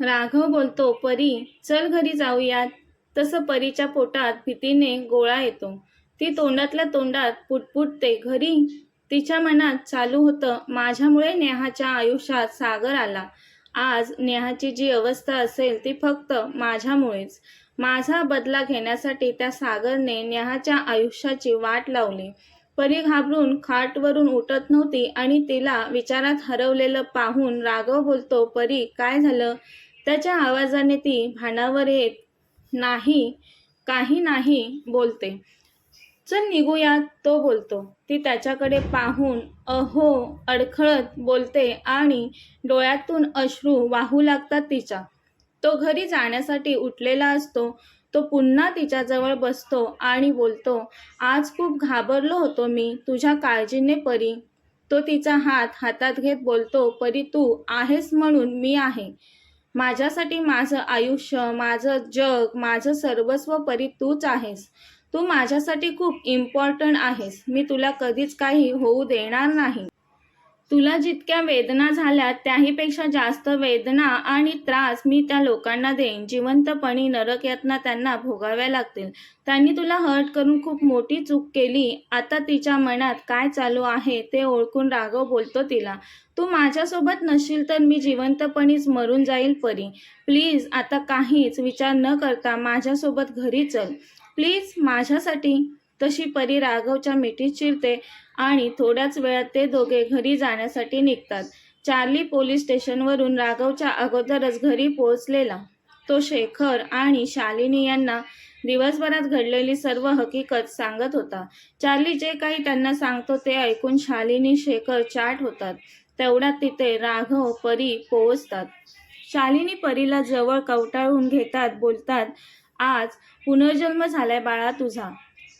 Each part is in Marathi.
राघव बोलतो परी चल घरी जाऊयात. तसं परीच्या पोटात भीतीने गोळा येतो. ती तोंडातल्या तोंडात पुटपुटते. घरी तिच्या मनात चालू होतं माझ्यामुळे नेहाच्या आयुष्यात सागर आला. आज नेहाची जी अवस्था असेल ती फक्त माझ्यामुळेच. माझा बदला घेण्यासाठी त्या सागरने नेहाच्या आयुष्याची वाट लावली. परी घाबरून खाटवरून उठत नव्हती आणि तिला विचारात हरवलेलं पाहून राघव बोलतो परी काय झालं? त्याच्या आवाजाने ती भानावर येत नाही काही नाही बोलते. चल निघूयात तो बोलतो. ती त्याच्याकडे पाहून अहो अडखळत बोलते आणि डोळ्यातून अश्रू वाहू लागतात तिच्या. तो घरी जाण्यासाठी उठलेला असतो. तो पुन्हा तिच्याजवळ बसतो आणि बोलतो आज खूप घाबरलो होतो मी तुझ्या काळजीने परी. तो तिचा हात हातात घेत बोलतो परी तू आहेस म्हणून मी आहे. माझ्यासाठी माझं आयुष्य माझं जग माझं सर्वस्व परी तूच आहेस. तू माझ्यासाठी खूप इम्पॉर्टंट आहेस. मी तुला कधीच काही होऊ देणार नाही. तुला जितक्या वेदना झाल्या त्याहीपेक्षा जास्त वेदना आणि त्रास मी त्या लोकांना देईन. जिवंतपणी नरक यातना त्यांना भोगाव्या लागतील. त्यांनी तुला हर्ट करून खूप मोठी चूक केली. आता तिच्या मनात काय चालू आहे ते ओळखून राघव बोलतो तिला तू माझ्यासोबत नसशील तर मी जिवंतपणीच मरून जाईल परी. प्लीज आता काहीच विचार न करता माझ्यासोबत घरी चल. प्लीज माझ्यासाठी. तशी परी राघवच्या मिठीत चिरते. आणि थोड्याच वेळात ते दोघे घरी जाण्यासाठी निघतात. चार्ली पोलीस स्टेशनवरून राघवच्या अगोदरच घरी पोहोचलेला. तो शेखर आणि शालिनी यांना दिवसभरात घडलेली सर्व हकीकत सांगत होता. चार्ली जे काही त्यांना सांगतो ते ऐकून शालिनी शेखर चाट होतात. तेवढ्यात तिथे राघव परी पोहोचतात. शालिनी परीला जवळ कवटाळून घेतात बोलतात आज पुनर्जन्म झालाय बाळा तुझा.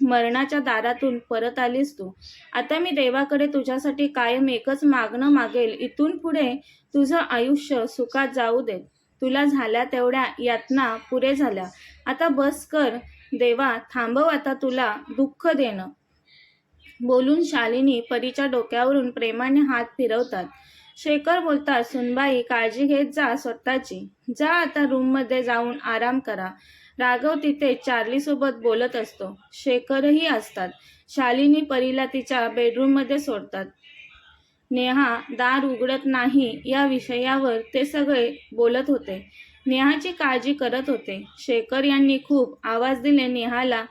मरणाच्या दारातून परत आलीस तू. आता मी देवाकडे तुझ्यासाठी कायम एकच मागणं मागेल. इथून पुढे तुझं आयुष्य सुखात जाऊ दे. तुला झाल्या तेवढ्या यातना पुरे झाल्या. आता बस कर. देवा थांबव आता तुला दुःख देणं. बोलून शालिनी परीच्या डोक्यावरून प्रेमाने हात फिरवतात. शेखर बोलतात सुनबाई काळजी घेत जा स्वतःची. जा आता रूममध्ये जाऊन आराम करा. राघव तिथे चार्ली सोबत बोलत असतो. शेखरही असतात. शालिनी परीला तिच्या बेडरूममध्ये सोडतात. नेहा दार उघडत नाही या विषयावर ते सगळे बोलत होते. नेहाची काळजी करत होते. शेखर यांनी खूप आवाज दिले नेहाला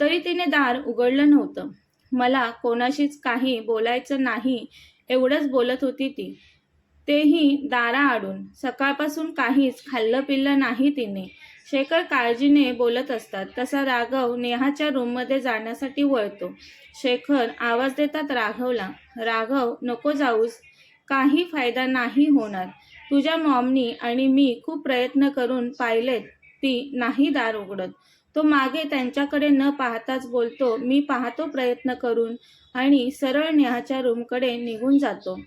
तरी तिने दार उघडलं नव्हतं. मला कोणाशीच काही बोलायचं नाही एवढंच बोलत होती ती. तेही दारा आडून. सकाळपासून काहीच खाल्लं पिल्लं नाही तिने. शेखर काळजीने बोलत असतात. तसा राघव नेहाच्या रूममध्ये जाण्यासाठी वळतो. शेखर आवाज देतात राघवला राघव नको जाऊस. काही फायदा नाही होणार. तुझ्या मॉमनी आणि मी खूप प्रयत्न करून पाहिलेत ती नाही दार उघडत. तो मागे त्यांच्याकडे न पाहताच बोलतो मी पाहतो प्रयत्न करून. आणि सरळ नेहाच्या रूमकडे निघून जातो.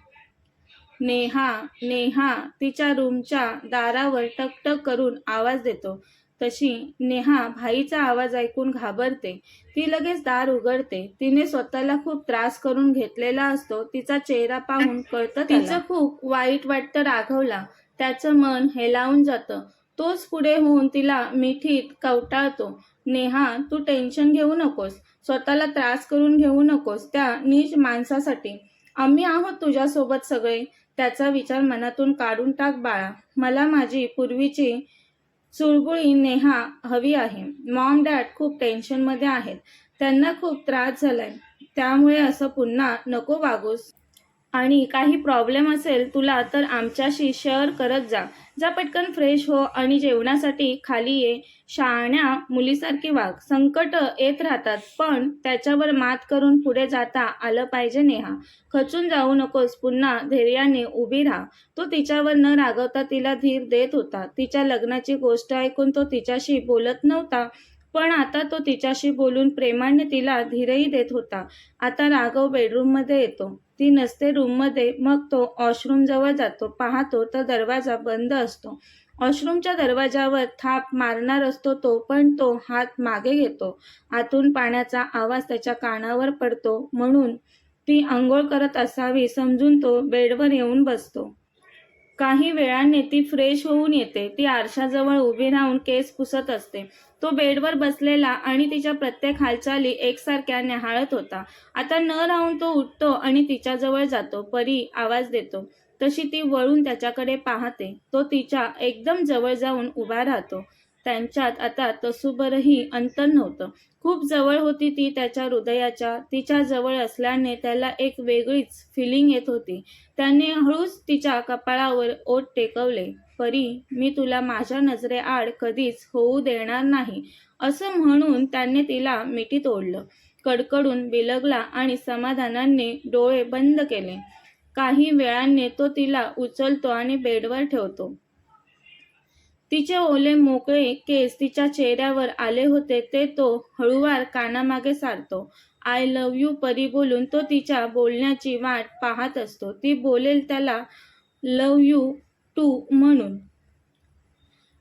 नेहा नेहा तिच्या रूमच्या दारावर टकटक करून आवाज देतो. तशी नेहा भाईचा आवाज ऐकून घाबरते. ती लगेच दार उघडते. तिने स्वतःला खूप त्रास करून घेतलेला असतो. तिचा चेहरा पाहून कळतं तिचं खूप वाईट वाटतं राघवला. त्याचं मन हेलावून जातं. तोच पुढे होऊन तिला मिठीत कवटाळतो. नेहा तू टेन्शन घेऊ नकोस. स्वतःला त्रास करून घेऊ नकोस त्या नीच माणसासाठी. आम्ही आहोत तुझ्यासोबत सगळे. त्याचा विचार मनातून काढून टाक बाळा. मला माझी पूर्वीची चुळबुळी नेहा हवी आहे. मॉम डॅड खूप टेन्शनमध्ये आहेत. त्यांना खूप त्रास झालाय. त्यामुळे असं पुन्हा नको वागूस. आणि काही प्रॉब्लेम असेल तुला तर आमच्याशी शेअर करत जा. जा पटकन फ्रेश हो आणि जेवणासाठी खाली ये. शहाण्या मुलीसारखी वाघ संकट येत राहतात पण त्याच्यावर मात करून पुढे जाता आलं पाहिजे नेहा. खचून जाऊ नकोस पुन्हा धैर्याने उभी राहा. तो तिच्यावर न रागवता तिला धीर देत होता. तिच्या लग्नाची गोष्ट ऐकून तो तिच्याशी बोलत नव्हता. पण आता तो तिच्याशी बोलून प्रेमाने तिला धीरही देत होता. आता राघव बेडरूममध्ये येतो. ती नसते रूममध्ये मग तो वॉशरूम जवळ जातो. पाहतो तर दरवाजा बंद असतो. वॉशरूमच्या दरवाजावर थाप मारणार असतो तो पण तो हात मागे घेतो. आतून पाण्याचा आवाज त्याच्या कानावर पडतो म्हणून ती आंघोळ करत असावी समजून तो बेडवर येऊन बसतो. काही वेळाने ती फ्रेश होऊन येते. ती आरशाजवळ उभी राहून केस पुसत असते. तो बेडवर बसलेला आणि तिच्या प्रत्येक हालचाली एकसारख्या न्याहाळत होता. आता न राहून तो उठतो आणि तिच्याजवळ जातो परी आवाज देतो. तशी ती वळून त्याच्याकडे पाहते. तो तिच्या एकदम जवळ जाऊन उभा राहतो. त्यांच्यात आता तसुबरही अंतर नव्हतं. खूप जवळ होती ती त्याच्या हृदयाच्या. तिच्या जवळ असल्याने त्याला एक वेगळीच फिलिंग येत होती. त्याने हळूच तिच्या कपाळावर ओठ टेकवले. परी मी तुला माझ्या नजरेआड कधीच होऊ देणार नाही असं म्हणून त्याने तिला मिठीत ओढलं कडकडून बिलगला आणि समाधानाने डोळे बंद केले. काही वेळाने तो तिला उचलतो आणि बेडवर ठेवतो. तिचे ओले मोकळे केस तिच्या चेहऱ्यावर आले होते ते तो हळूवार कानामागे सारतो. आय लव्ह यू परी बोलून तो तिच्या बोलण्याची वाट पाहत असतो. ती बोलेल त्याला लव यू टू म्हणून.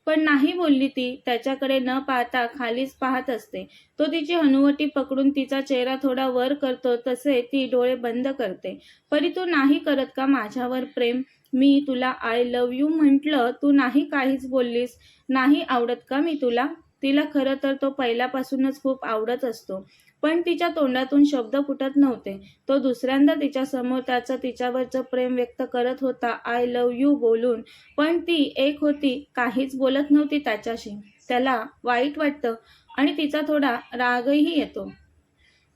पण नाही बोलली ती त्याच्याकडे न पाहता खालीच पाहत असते. तो तिची हनुवटी पकडून तिचा चेहरा थोडा वर करतो तसे ती डोळे बंद करते. परी तू नाही करत का माझ्यावर प्रेम? मी तुला आय लव यू म्हटलं तू नाही काहीच बोललीस. नाही आवडत का मी तुला? तिला खरं तर तो पहिल्यापासूनच खूप आवडत असतो. पण तिच्या तोंडातून शब्द फुटत नव्हते. तो दुसऱ्यांदा तिच्या समोर त्याचं तिच्यावरचं प्रेम व्यक्त करत होता आय लव यू बोलून. पण ती एक होती काहीच बोलत नव्हती त्याच्याशी. त्याला वाईट वाटतं आणि तिचा थोडा रागही येतो.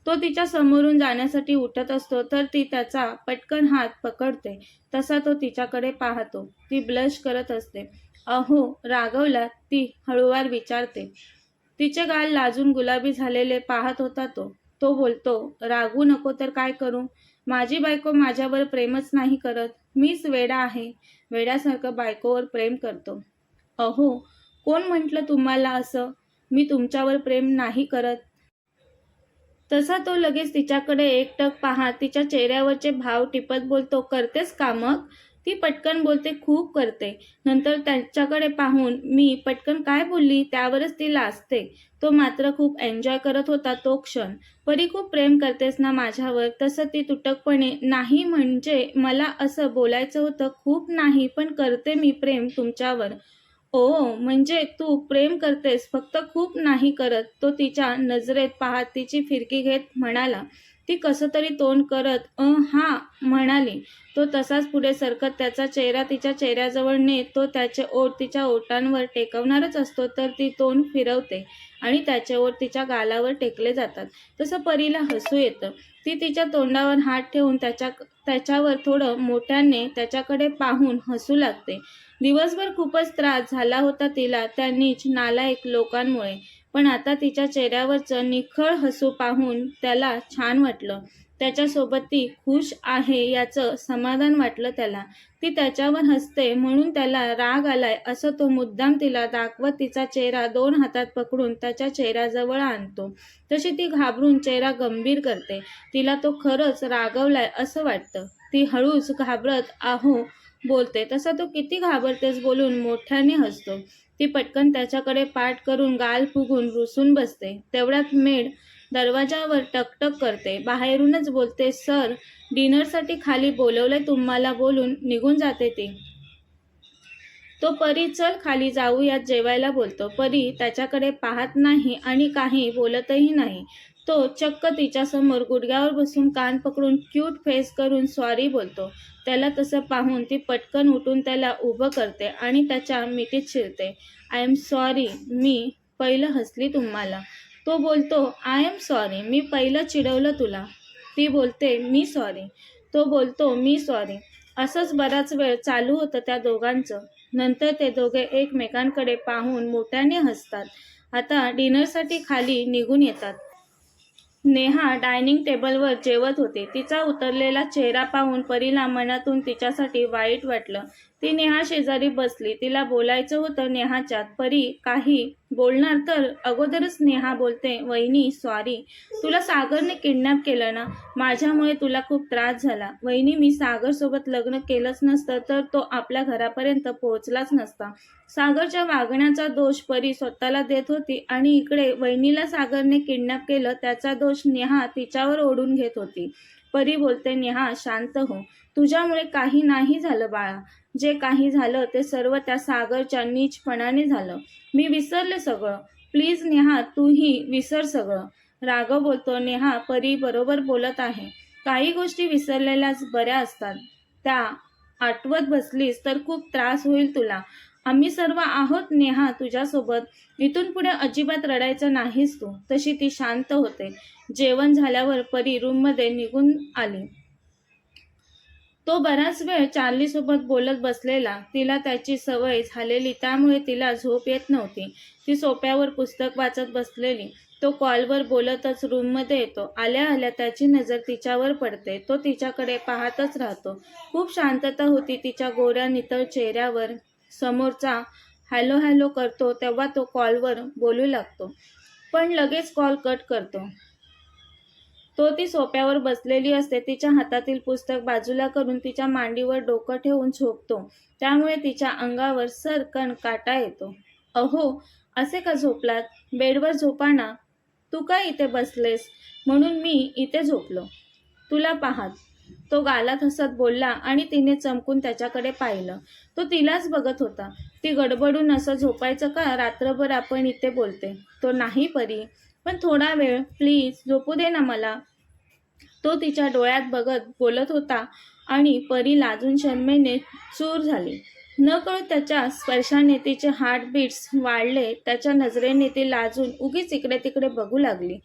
तो तिच्या समोरून जाण्यासाठी उठत असतो तर ती त्याचा पटकन हात पकडते. तसा तो तिच्याकडे पाहतो. ती ब्लश करत असते. अहो रागवला ती हळूवार विचारते. तिचे गाल लाजून गुलाबी झालेले पाहत होता तो. तो बोलतो रागू नको तर काय करू? माझी बायको माझ्यावर प्रेमच नाही करत. मीच वेडा आहे. वेड्यासारखं बायकोवर प्रेम करतो. अहो कोण म्हटलं तुम्हाला असं? मी तुमच्यावर प्रेम नाही करत. तसा तो लगेच तिच्याकडे एकटक पाहत तिच्या चेहऱ्यावरचे भाव टिपत बोलतो करतेस का मग? ती पटकन बोलते खूप करते. नंतर त्याच्याकडे पाहून मी पटकन काय बोलली? त्यावरच ती लाजते. तो मात्र खूप एन्जॉय करत होता तो क्षण. परी खूप प्रेम करतेस ना माझ्यावर? तसं ती तुटकपणे नाही म्हणजे मला असं बोलायचं होतं खूप नाही पण करते मी प्रेम तुमच्यावर. ओ म्हणजे तू प्रेम करतेस फक्त खूप नाही करत. तो तिच्या नजरेत पाहत तिची फिरकी घेत म्हणाला ती कसं तरी तोंड करत? अ हा म्हणाली. तो तसाच पुढे सरकत त्याचा चेहरा तिच्या चेहऱ्याजवळ नेत तो त्याचे ओठ तिच्या ओठांवर टेकवणारच असतो तर ती तोंड फिरवते आणि त्याचे ओठ तिच्या गालावर टेकले जातात. तसं परीला हसू येतं. ती तिच्या तोंडावर हात ठेवून त्याच्या त्याच्यावर थोडं मोठ्याने त्याच्याकडे पाहून हसू लागते. दिवसभर खूपच त्रास झाला होता तिला त्या नीच नालायक लोकांमुळे. पण आता तिच्या चेहऱ्यावरचं निखळ हसू पाहून त्याला छान वाटलं. त्याच्यासोबत ती खुश आहे याचं समाधान वाटलं त्याला. ती त्याच्यावर हसते म्हणून त्याला राग आलाय. असं तो मुद्दाम तिला दाखवत तिचा चेहरा दोन हातात पकडून त्याच्या चेहऱ्याजवळ आणतो. तशी ती घाबरून चेहरा गंभीर करते. तिला तो खरंच रागवलाय असं वाटतं. ती हळूच घाबरत आहो बोलते. तसा तो किती घाबरतेस बोलून मोठ्याने हसतो. ती पटकन त्याच्याकडे पाठ करून गाल फुगून रुसून बसते. तेवढ्यात मेड दरवाजावर टकटक करते. बाहेरूनच बोलते सर डिनरसाठी खाली बोलवलंय तुम्हाला बोलून निघून जाते ती. तो परी चल खाली जाऊयात जेवायला बोलतो. परी त्याच्याकडे पाहत नाही आणि काही बोलतही नाही. तो चक्क तिच्यासमोर गुडघ्यावर बसून कान पकडून क्यूट फेस करून सॉरी बोलतो. त्याला तसं पाहून ती पटकन उठून त्याला उभं करते आणि त्याच्या मिठीत शिरते. आय एम सॉरी मी पहिलं हसली तुम्हाला. तो बोलतो आय एम सॉरी मी पहिलं चिडवलं तुला. ती बोलते मी सॉरी तो बोलतो मी सॉरी असंच बराच वेळ चालू होतं त्या दोघांचं. नंतर ते दोघे एकमेकांकडे पाहून मोठ्याने हसतात. आता डिनरसाठी खाली निघून येतात. नेहा डायनिंग टेबलवर जेवत होती. तिचा उतरलेला चेहरा पाहून परीला मनातून तिच्यासाठी वाईट वाटलं. ती नेहा शेजारी बसली. तिला बोलायचं होतं नेहाच्यात. परी काही बोलणार तर अगोदरच नेहा बोलते वहिनी सॉरी तुला सागरने किडनॅप केलं ना? माझ्यामुळे तुला खूप त्रास झाला. वहिनी मी सागरसोबत लग्न केलंच नसतं तर तो आपल्या घरापर्यंत पोहोचलाच नसता. सागरच्या वागण्याचा दोष परी स्वतःला देत होती आणि इकडे वहिनीला सागरने किडनॅप केलं त्याचा दोष नेहा तिच्यावर ओढून घेत होती. परी बोलते नेहा शांत हो. तुझ्यामुळे काही नाही झालं बाळा. जे काही झालं ते सर्व त्या सागरच्या नीचपणाने झालं. मी विसरले सगळं. प्लीज नेहा तूही विसर सगळं. राघव बोलतो नेहा परी बरोबर बोलत आहे. काही गोष्टी विसरलेल्याच बऱ्या असतात. त्या आठवत बसलीस तर खूप त्रास होईल तुला. आम्ही सर्व आहोत नेहा तुझ्यासोबत. इथून पुढे अजिबात रडायचं नाहीस तू. तशी ती शांत होते. जेवण झाल्यावर परी रूममध्ये निघून आली. तो बराच वेळ चार्लीसोबत बोलत बसलेला. तिला त्याची सवय झालेली त्यामुळे तिला झोप येत नव्हती. ती सोप्यावर पुस्तक वाचत बसलेली. तो कॉलवर बोलतच रूममध्ये येतो. आल्या आल्या त्याची नजर तिच्यावर पडते. तो तिच्याकडे पाहतच राहतो. खूप शांतता होती तिच्या गोऱ्या नितळ चेहऱ्यावर. समोरचा हॅलो हॅलो करतो तेव्हा तो कॉलवर बोलू लागतो. पण लगेच कॉल कट करतो. तो ती सोप्यावर बसलेली असते तिच्या हातातील पुस्तक बाजूला करून तिच्या मांडीवर डोकं ठेवून झोपतो. त्यामुळे तिच्या अंगावर सरकण काटा येतो. अहो असे का झोपलात? बेडवर झोपाना. तू का इथे बसलेस? म्हणून मी इथे झोपलो. तुला पाहात. तो गालात हसत बोलला आणि तिने चमकून त्याच्याकडे पाहिलं. तो तिलाच बघत होता. ती गडबडून असं झोपायचं का? रात्रभर आपण इथे बोलते. तो नाही परी. पण थोडा वेळ प्लीज झोपू दे ना मला. तो तिच्या डोळ्यात बघत बोलत होता आणि परी लाजून शर्मेने चूर झाली. न त्याच्या स्पर्शाने तिचे हार्टबीट्स वाढले. त्याच्या नजरेने ती लाजून उगीच इकडे तिकडे बघू लागली.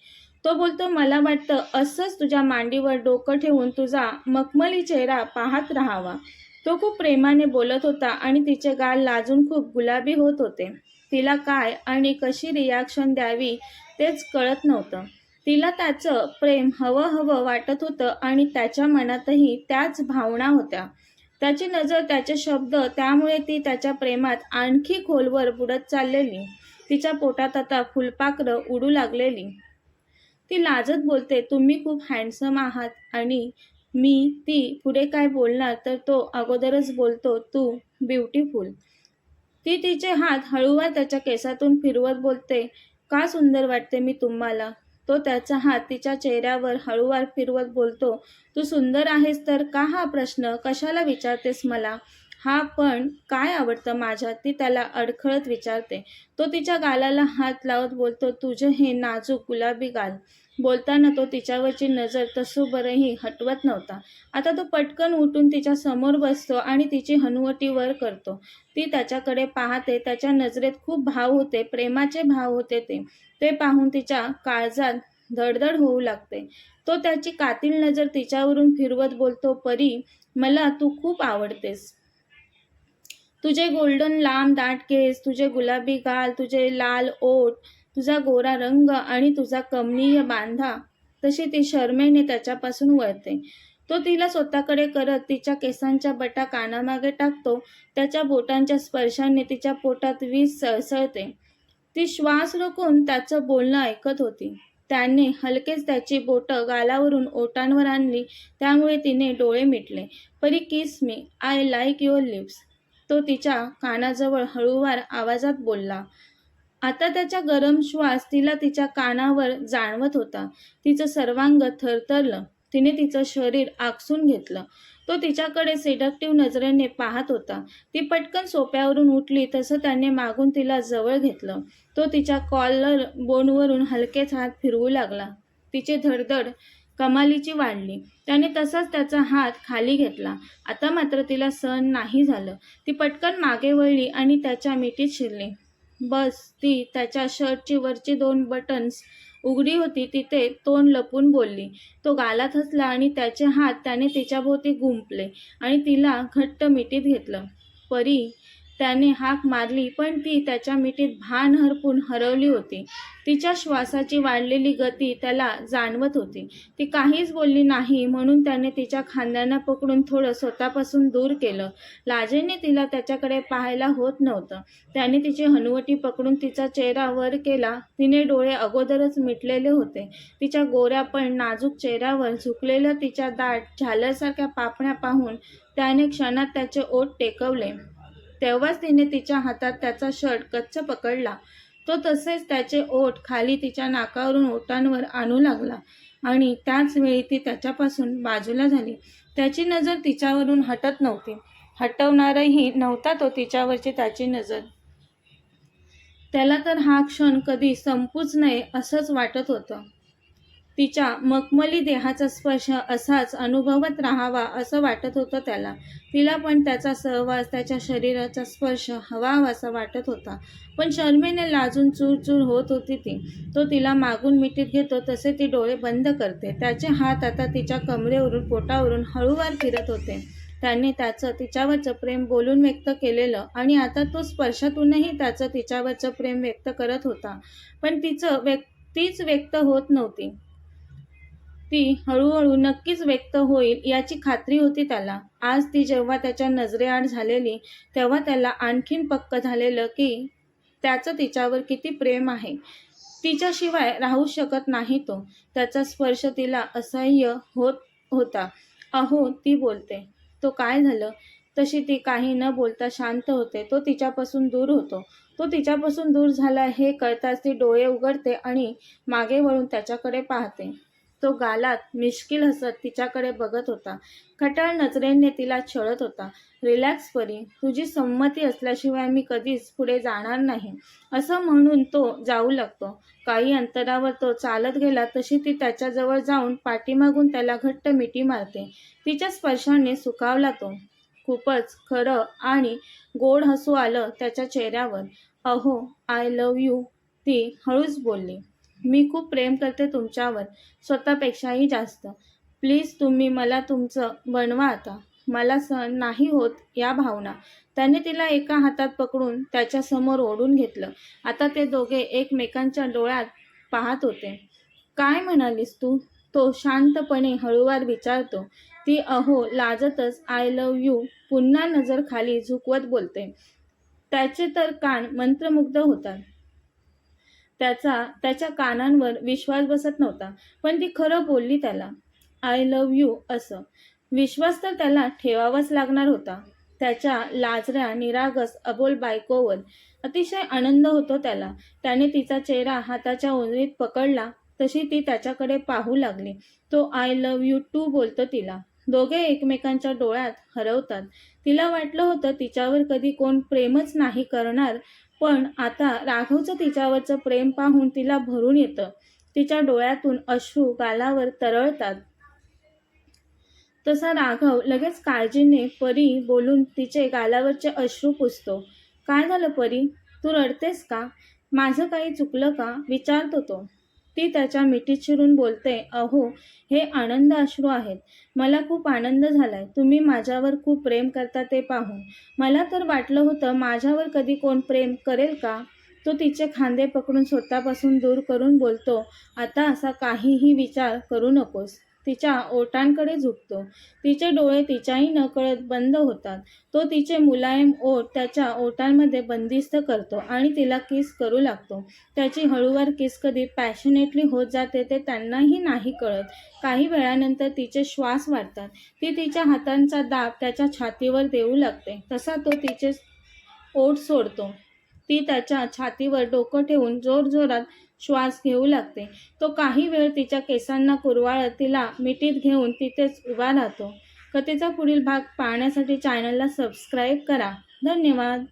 तो बोलतो मला वाटतं असंच तुझ्या मांडीवर डोकं ठेवून तुझा मखमली चेहरा पाहत राहावा. तो खूप प्रेमाने बोलत होता आणि तिचे गाल लाजून खूप गुलाबी होत होते. तिला काय आणि कशी रिॲक्शन द्यावी तेच कळत नव्हतं. तिला त्याचं प्रेम हवं हवं वाटत होतं आणि त्याच्या मनातही त्याच भावना होत्या. त्याची नजर त्याचे शब्द त्यामुळे ती त्याच्या प्रेमात आणखी खोलवर बुडत चाललेली. तिच्या पोटात आता फुलपाखरं उडू लागलेली. ती लाजत बोलते तुम्ही खूप हँडसम आहात आणि मी ती पुढे काय बोलणार तर तो अगोदरच बोलतो तू ब्युटिफुल ती तिचे हात हळूवार त्याच्या केसातून फिरवत बोलते का सुंदर वाटते मी तुम्हाला? तो त्याचा हात तिच्या चेहऱ्यावर हळूवार फिरवत बोलतो तू सुंदर आहेस तर का हा प्रश्न? कशाला विचारतेस मला? हा पण काय आवडतं माझ्यात? ती त्याला अडखळत विचारते. तो तिच्या गालाला हात लावत बोलतो तुझे हे नाजूक गुलाबी गाल. बोलताना तो तिच्यावरची नजर तसू हटवत नव्हता. आता तो पटकन उठून तिच्या समोर बसतो आणि तिची हनुवटी वर करतो. ती त्याच्याकडे पाहते त्याच्या नजरेत खूप भाव होते प्रेमाचे भाव होते ते. ते पाहून तिच्या काळजात धडधड होऊ लागते. तो त्याची कातील नजर तिच्यावरून फिरवत बोलतो परी मला तू खूप आवडतेस. तुझे गोल्डन लांब दाट केस तुझे गुलाबी गाल तुझे लाल ओठ तुझा गोरा रंग आणि तुझा कमनीय बांधा तशी ती शर्मेने त्याच्यापासून वळते. तो तिला स्वतःकडे करत तिच्या केसांच्या बटा कानामागे टाकतो त्याच्या बोटांच्या स्पर्शाने तिच्या पोटात वीज सळसळते. ती श्वास रोखून त्याचं बोलणं ऐकत होती. त्याने हलकेच त्याची बोटं गालावरून ओटांवर आणली त्यामुळे तिने डोळे मिटले. Pari kiss me I like your lips तो तिच्या कानाजवळ हळूवार आवाजात बोलला. आता त्याचा गरम श्वास तिला तिच्या कानावर जाणवत होता. तिचं सर्वांग थरथरलं. तिने तिचं शरीर आकसून घेतलं. तो तिच्याकडे सिडक्टिव्ह नजरेने पाहत होता. ती पटकन सोप्यावरून उठली तसं त्याने मागून तिला जवळ घेतलं. तो तिच्या कॉलर बोनवरून हलकेच हात फिरवू लागला. तिची धडधड कमालीची वाढली. त्याने तसाच त्याचा हात खाली घेतला. आता मात्र तिला सहन नाही झालं. ती पटकन मागे वळली आणि त्याच्या मिठीत शिरली. बस ती त्याच्या शर्टची वरची दोन बटन्स उघडी होती तिथे तोंड लपून बोलली. तो गालात हसला आणि त्याचे हात त्याने तिच्याभोवती गुंपले आणि तिला घट्ट मिठीत घेतलं. परी त्याने हाक मारली पण ती त्याच्या मिठीत भान हरपून हरवली होती. तिच्या श्वासाची वाढलेली गती त्याला जाणवत होती. ती काहीच बोलली नाही म्हणून त्याने तिच्या खांद्यांना पकडून थोडं स्वतःपासून दूर केलं. लाजेने तिला त्याच्याकडे पाहायला होत नव्हतं. त्याने तिची हनुवटी पकडून तिचा चेहरा वर केला. तिने डोळे अगोदरच मिटलेले होते. तिच्या गोऱ्या पण नाजूक चेहऱ्यावर झुकलेल्या तिच्या दाट झाल्यासारख्या पापण्या पाहून त्याने क्षणात त्याचे ओठ टेकवले. तेव्हाच तिने तिच्या हातात त्याचा शर्ट कच्च पकडला. तो तसेच त्याचे ओठ खाली तिच्या नाकावरून ओटांवर आणू लागला आणि त्याच वेळी ती त्याच्यापासून बाजूला झाली. त्याची नजर तिच्यावरून हटत नव्हती. हटवणारही नव्हता तो तिच्यावरची त्याची नजर. त्याला तर हा क्षण कधी संपूच नये असंच वाटत होतं. तिच्या मखमली देहाचा स्पर्श असाच अनुभवत राहावा असं वाटत होतं त्याला. तिला पण त्याचा सहवास त्याच्या शरीराचा स्पर्श हवा हवासा वाटत होता. पण शर्मेने लाजून चूर होत होती ती. तो तिला मागून मिठीत घेतो तसे ती डोळे बंद करते. त्याचे हात आता तिच्या कमरेवरून पोटावरून हळूवार फिरत होते. त्याने त्याचं तिच्यावरचं प्रेम बोलून व्यक्त केलेलं आणि आता तो स्पर्शातूनही त्याचं तिच्यावरचं प्रेम व्यक्त करत होता. पण तिचं व्यक्तीच व्यक्त होत नव्हती. ती हळूहळू नक्कीच व्यक्त होईल याची खात्री होती त्याला. आज ती जेव्हा त्याच्या नजरेआड झालेली तेव्हा त्याला आणखीन पक्क झालेलं की त्याचं तिच्यावर किती प्रेम आहे. तिच्याशिवाय राहू शकत नाही तो. त्याचा स्पर्श तिला असह्य होत होता. अहो ती बोलते. तो काय झालं? तशी ती काही न बोलता शांत होते. तो तिच्यापासून दूर होतो. तो तिच्यापासून दूर झाला हे कळताच ती डोळे उघडते आणि मागे वळून त्याच्याकडे पाहते. तो गालात मिश्किल हसत तिच्याकडे बघत होता. खटाळ नजरेने तिला छळत होता. रिलॅक्स परी. तुझी संमती असल्याशिवाय मी कधीच पुढे जाणार नाही. असं म्हणून तो जाऊ लागतो. काही अंतरावर तो चालत गेला तशी ती त्याच्याजवळ जाऊन पाठीमागून त्याला घट्ट मिठी मारते. तिच्या स्पर्शाने सुकावला तो. खूपच खरं आणि गोड हसू आलं त्याच्या चेहऱ्यावर. अहो आय लव्ह यू ती हळूच बोलली. मी खूप प्रेम करते तुमच्यावर स्वतःपेक्षाही जास्त. प्लीज तुम्ही मला तुमचं बनवा आता. मला सहन नाही होत या भावना. त्याने तिला एका हातात पकडून त्याच्यासमोर ओढून घेतलं. आता ते दोघे एकमेकांच्या डोळ्यात पाहत होते. काय म्हणालीस तू? तो शांतपणे हळूवार विचारतो. ती अहो लाजतच आय लव यू पुन्हा नजर खाली झुकवत बोलते. त्याचे तर कान मंत्रमुग्ध होतात. त्याचा त्याच्या कानांवर विश्वास बसत नव्हता. पण ती खरं बोलली त्याला आय लव्ह यू असं. विश्वास तर त्याला ठेवावाच लागणार होता. त्याच्या लाजऱ्या निरागस अबोल बायकोवर अतिशय आनंद होतो त्याला. त्याने तिचा चेहरा हाताच्या उंजळीत पकडला तशी ती त्याच्याकडे पाहू लागली. तो आय लव्ह यू टू बोलतो तिला. दोघे एकमेकांच्या डोळ्यात हरवतात. तिला वाटलं होतं तिच्यावर कधी कोण प्रेमच नाही करणार पण आता राघवचं तिच्यावरचं प्रेम पाहून तिला भरून येतं. तिच्या डोळ्यातून अश्रू गालावर तरळतात. तसा राघव लगेच काळजीने परी बोलून तिचे गालावरचे अश्रू पुसतो. काय झालं परी? तू रडतेस का? माझं काही चुकलं का? विचारतो तो. ती त्याच्या मिठीत शिरून बोलते अहो हे आनंद अश्रू आहेत. मला खूप आनंद झालाय. तुम्ही माझ्यावर खूप प्रेम करता ते पाहून. मला तर वाटलं होतं माझ्यावर कधी कोण प्रेम करेल का तो तिचे खांदे पकडून स्वतःपासून दूर करून बोलतो आता असा काहीही विचार करू नकोस. तिच्या ओठांकडे झुकतो. तिचे डोळे तिच्याही नकळत बंद होतात. तो तिचे मुलायम ओठ त्याच्या ओठांमध्ये बंदिस्त करतो आणि तिला किस करू लागतो. त्याची हळूवार किस कधी पॅशनेटली होत जाते ते त्यांनाही नाही कळत. काही वेळानंतर तिचे श्वास वाढतात. ती तिच्या हातांचा दाब त्याच्या छातीवर देऊ लागते. तसा तो तिचे ओठ सोडतो. ती त्याच्या छातीवर डोकं ठेवून जोरजोरात श्वास घेऊ लागते. तो काही वेळ तिच्या केसांना कुरवाळत तिला मिठीत घेऊन तिथेच उभा राहतो. कथेचा पुढील भाग पाहण्यासाठी चॅनलला सबस्क्राईब करा. धन्यवाद.